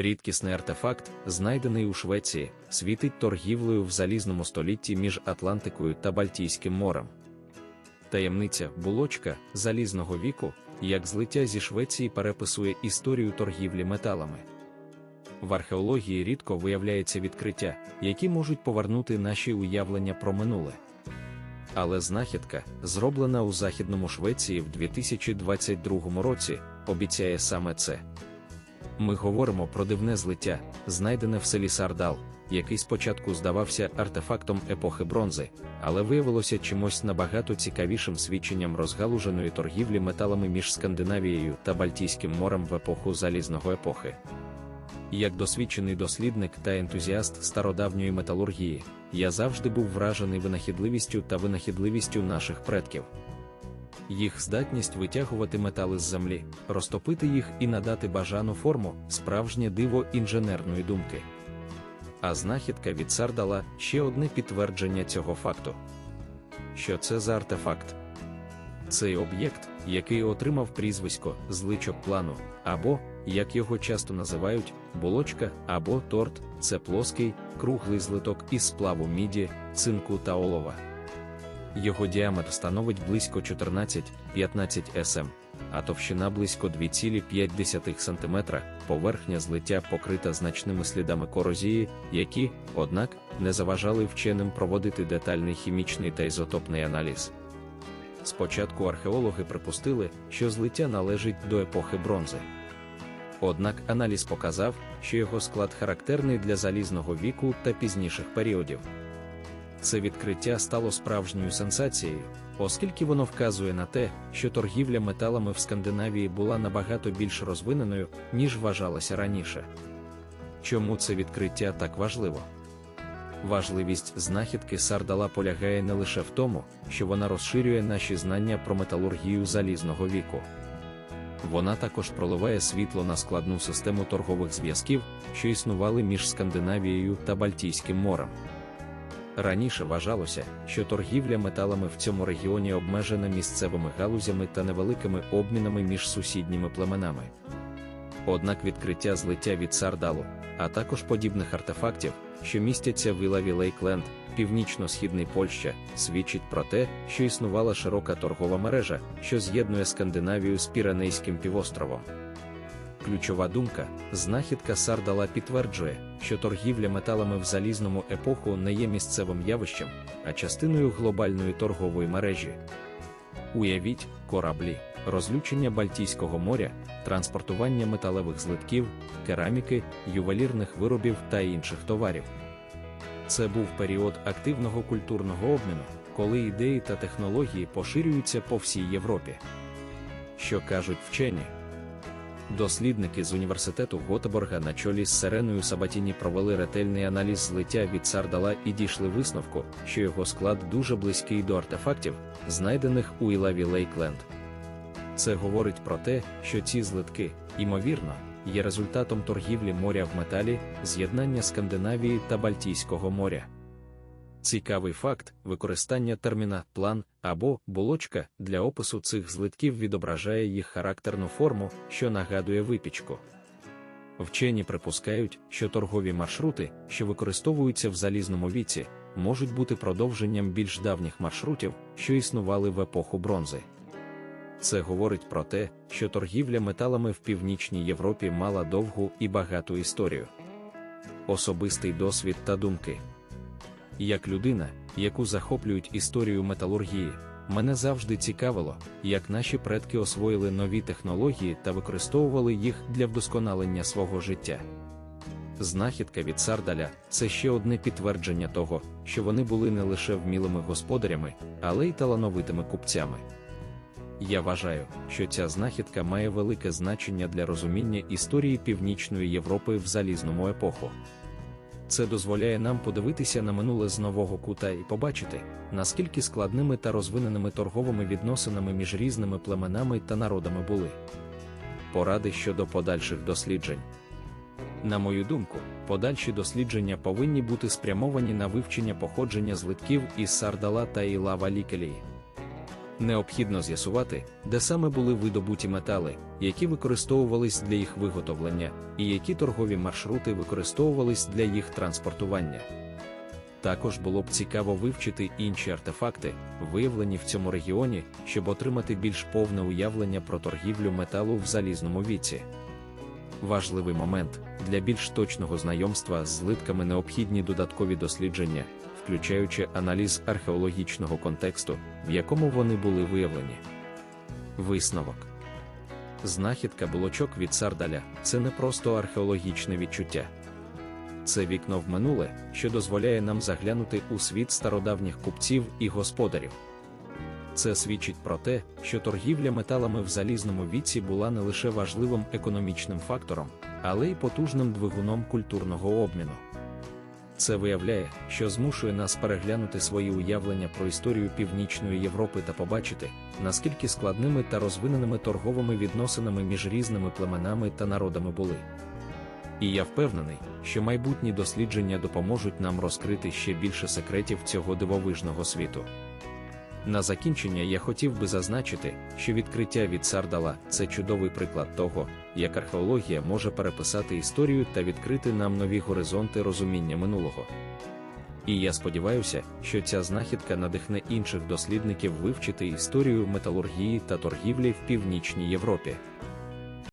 Рідкісний артефакт, знайдений у Швеції, світить торгівлею в залізному столітті між Атлантикою та Бальтійським морем. Таємниця булочка залізного віку, як злиття зі Швеції переписує історію торгівлі металами. В археології рідко виявляється відкриття, які можуть повернути наші уявлення про минуле. Але знахідка, зроблена у Західному Швеції в 2022 році, обіцяє саме це. Ми говоримо про дивне злиття, знайдене в селі Сардал, який спочатку здавався артефактом епохи бронзи, але виявилося чимось набагато цікавішим свідченням розгалуженої торгівлі металами між Скандинавією та Бальтійським морем в епоху залізного епохи. Як досвідчений дослідник та ентузіаст стародавньої металургії, я завжди був вражений винахідливістю та винахідливістю наших предків. Їх здатність витягувати метали з землі, розтопити їх і надати бажану форму справжнє диво інженерної думки. А знахідка від цар дала ще одне підтвердження цього факту. Що це за артефакт? Цей об'єкт, який отримав прізвисько зличок плану, або, як його часто називають, булочка або торт, це плоский, круглий злиток із сплаву міді, цинку та олова. Його діаметр становить близько 14-15 см, а товщина близько 2,5 см, поверхня злиття покрита значними слідами корозії, які, однак, не заважали вченим проводити детальний хімічний та ізотопний аналіз. Спочатку археологи припустили, що злиття належить до епохи бронзи. Однак аналіз показав, що його склад характерний для залізного віку та пізніших періодів. Це відкриття стало справжньою сенсацією, оскільки воно вказує на те, що торгівля металами в Скандинавії була набагато більш розвиненою, ніж вважалося раніше. Чому це відкриття так важливо? Важливість знахідки Сардала полягає не лише в тому, що вона розширює наші знання про металургію залізного віку. Вона також проливає світло на складну систему торгових зв'язків, що існували між Скандинавією та Бальтійським морем. Раніше вважалося, що торгівля металами в цьому регіоні обмежена місцевими галузями та невеликими обмінами між сусідніми племенами. Однак відкриття злиття від Сардалу, а також подібних артефактів, що містяться в Ілаві Лейкленд, північно-східний Польща, свідчить про те, що існувала широка торгова мережа, що з'єднує Скандинавію з Піранейським півостровом. Ключова думка, знахідка Сардала підтверджує, що торгівля металами в залізному епоху не є місцевим явищем, а частиною глобальної торгової мережі. Уявіть, кораблі, розлючення Бальтійського моря, транспортування металевих злитків, кераміки, ювелірних виробів та інших товарів. Це був період активного культурного обміну, коли ідеї та технології поширюються по всій Європі. Що кажуть вчені? Дослідники з університету Готеборга на чолі з Сиреною Сабатіні провели ретельний аналіз злиття від Сардала і дійшли висновку, що його склад дуже близький до артефактів, знайдених у Ілаві Лейкленд. Це говорить про те, що ці злитки, ймовірно, є результатом торгівлі моря в металі, з'єднання Скандинавії та Бальтійського моря. Цікавий факт використання терміна план або булочка для опису цих злитків відображає їх характерну форму, що нагадує випічку. Вчені припускають, що торгові маршрути, що використовуються в залізному віці, можуть бути продовженням більш давніх маршрутів, що існували в епоху бронзи. Це говорить про те, що торгівля металами в північній Європі мала довгу і багату історію. Особистий досвід та думки. Як людина, яку захоплюють історію металургії, мене завжди цікавило, як наші предки освоїли нові технології та використовували їх для вдосконалення свого життя. Знахідка від Сардаля це ще одне підтвердження того, що вони були не лише вмілими господарями, але й талановитими купцями. Я вважаю, що ця знахідка має велике значення для розуміння історії Північної Європи в залізному епоху. Це дозволяє нам подивитися на минуле з нового кута і побачити, наскільки складними та розвиненими торговими відносинами між різними племенами та народами були. Поради щодо подальших досліджень. На мою думку, подальші дослідження повинні бути спрямовані на вивчення походження злитків із Сардала та Ілава Лікелії. Необхідно з'ясувати, де саме були видобуті метали, які використовувались для їх виготовлення, і які торгові маршрути використовувались для їх транспортування. Також було б цікаво вивчити інші артефакти, виявлені в цьому регіоні, щоб отримати більш повне уявлення про торгівлю металу в залізному віці. Важливий момент для більш точного знайомства з злитками необхідні додаткові дослідження, включаючи аналіз археологічного контексту, в якому вони були виявлені. Висновок знахідка булочок від Сардаля це не просто археологічне відчуття. Це вікно в минуле, що дозволяє нам заглянути у світ стародавніх купців і господарів. Це свідчить про те, що торгівля металами в залізному віці була не лише важливим економічним фактором, але й потужним двигуном культурного обміну. Це виявляє, що змушує нас переглянути свої уявлення про історію Північної Європи та побачити, наскільки складними та розвиненими торговими відносинами між різними племенами та народами були. І я впевнений, що майбутні дослідження допоможуть нам розкрити ще більше секретів цього дивовижного світу. На закінчення я хотів би зазначити, що відкриття від Сардала це чудовий приклад того, як археологія може переписати історію та відкрити нам нові горизонти розуміння минулого. І я сподіваюся, що ця знахідка надихне інших дослідників вивчити історію металургії та торгівлі в Північній Європі.